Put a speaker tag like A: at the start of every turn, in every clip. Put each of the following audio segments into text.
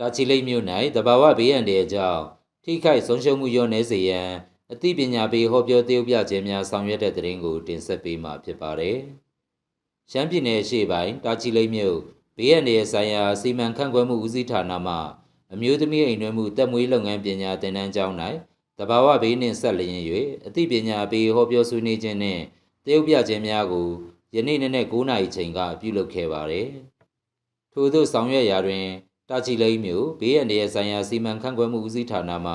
A: တာချီလိတ်မြို့၌တဘာဝဘေးအန္တရာယ်ကြောင့်ထိခိုက်ဆုံးရှုံးမှုရောနည်းစေရန်အသိပညာပေးဟောပြောသရုပ်ပြခြင်းများဆောင်ရွက်တဲ့တဲ့ရင်ကိုတင်ဆက်ပေးမှာဖြစ်ပါတယ်။ရှမ်းပြည်နယ်ရှေ့ပိုင်းတာချီလိတ်မြို့ဘေးအန္တရာယ်ဆိုင်ရာစီမံခန့်ခွဲမှုဦးစီးဌာနမှအမျိုးသမီးအိမ်တွင်မှုတက်မွေးလုပ်ငန်းပညာသင်တန်းကျောင်း၌တဘာဝဘေးနှင့်ဆက်လျင်၍အသိပညာပေးဟောပြောဆွေးနွေးခြင်းနှင့်သရုပ်ပြခြင်းများကိုယနေ့နေ့နဲ့9နာရီချိန်ကပြုလုပ်ခဲ့ပါတယ်။ထို့သောဆောင်ရွက်ရာတွင် တာချီလိမ့်မြို့ဘေးရန်ရဲ့ဆိုင်ရာစီမံခန့်ခွဲမှုဦးစီးဌာနမှ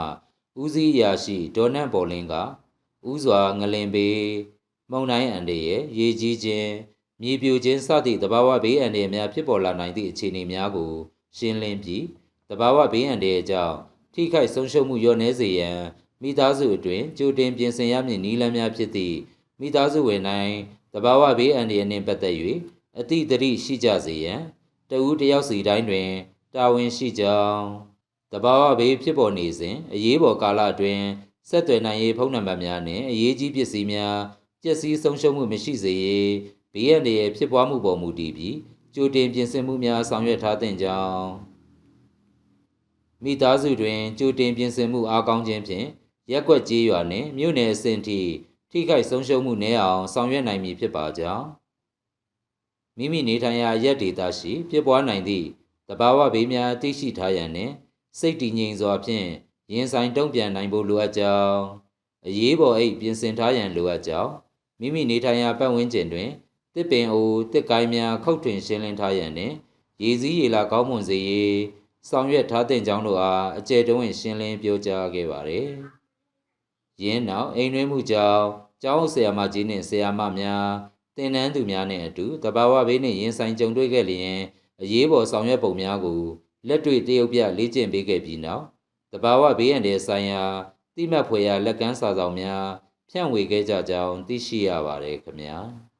A: ဦးစီးရာရှိဒေါ်နန့်ပေါ်လင်းကဥစွာငလင်ဘေးမုံတိုင်းအန်ရဲ့ရေကြီးခြင်းမြေပြိုခြင်းစသည့်တဘာဝဘေးအန္တရာယ်များဖြစ်ပေါ်လာနိုင်သည့်အခြေအနေများကို ရှင်းလင်းပြီးတဘာဝဘေးအန္တရာယ်ကြောင့်ထိခိုက်ဆုံးရှုံးမှုလျော့နည်းစေရန်မိသားစုအတွင်းကြိုတင်ပြင်ဆင်ရမည့်နည်းလမ်းများဖြစ်သည့်မိသားစုဝင်တိုင်းတဘာဝဘေးအန္တရာယ်နှင့်ပတ်သက်၍အသည့်တရိရှိကြစေရန်တဦးတယောက်စီတိုင်းတွင် တာဝန်ရှိကြောင်းတဘာဝဘေးဖြစ်ပေါ်နေစဉ်အရေးပေါ်ကာလအတွင်းဆက်သွယ်နိုင်ရေးဖုန်းနံပါတ်များနှင့်အရေးကြီးပစ္စည်းများပျက်စီးဆုံးရှုံးမှုမရှိစေရေးဘေးရန်တွေဖြစ်ပွားမှုပေါ်မူတည်ပြီးကြိုတင်ပြင်ဆင်မှုများဆောင်ရွက်ထားသင့်ကြောင်းမိသားစုတွင်ကြိုတင်ပြင်ဆင်မှုအားကောင်းခြင်းဖြင့်ရက်ကွက်ကြေးရွာနှင့်မြို့နယ်အဆင့်ထိထိခိုက်ဆုံးရှုံးမှုနည်းအောင်ဆောင်ရွက်နိုင်မည်ဖြစ်ပါကြောင်းမိမိနေထိုင်ရာရက်ဒေသရှိဖြစ်ပွားနိုင်သည့် တဘာဝဘေးများသိရှိထားရန်နှင့်စိတ်တည်ငြိမ်စွာဖြင့်ရင်ဆိုင်တုံ့ပြန်နိုင်ဖို့လိုအပ်ကြောင်းအရေးပေါ်အိတ်ပြင်ဆင်ထားရန်လိုအပ်ကြောင်းမိမိနေထိုင်ရာပတ်ဝန်းကျင်တွင်တစ်ပင်အိုတစ်ကိုင်းများခုတ်ထွင်ရှင်းလင်းထားရန်နှင့်ရေစည်းရေလာကောင်းမွန်စေရေးဆောင်ရွက်ထားသင့်ကြောင်းတို့အားအကျယ်တဝင့်ရှင်းလင်းပြောကြားခဲ့ပါသည်။ယင်းနောက်အိမ်တွင်းမှုကြောင့်ကျောင်းဆရာမကြီးနှင့်ဆရာမများတင်နန်းသူများနှင့်အတူတဘာဝဘေးနှင့်ရင်ဆိုင်ကြုံတွေ့ခဲ့လျင် အရေးပေါ်ဆောင်ရွက်ပုံများကိုလက်တွေ့တရုပ်ပြလေ့ကျင့်ပေးခဲ့ပြီးနောက်တဘာဝဘေးရန်တဲ့ဆိုင်ရာတိမှတ်ဖွယ်ရာလက်ကမ်းစာဆောင်များဖြန့်ဝေခဲ့ကြကြောင်းသိရှိရပါတယ်ခင်ဗျာ။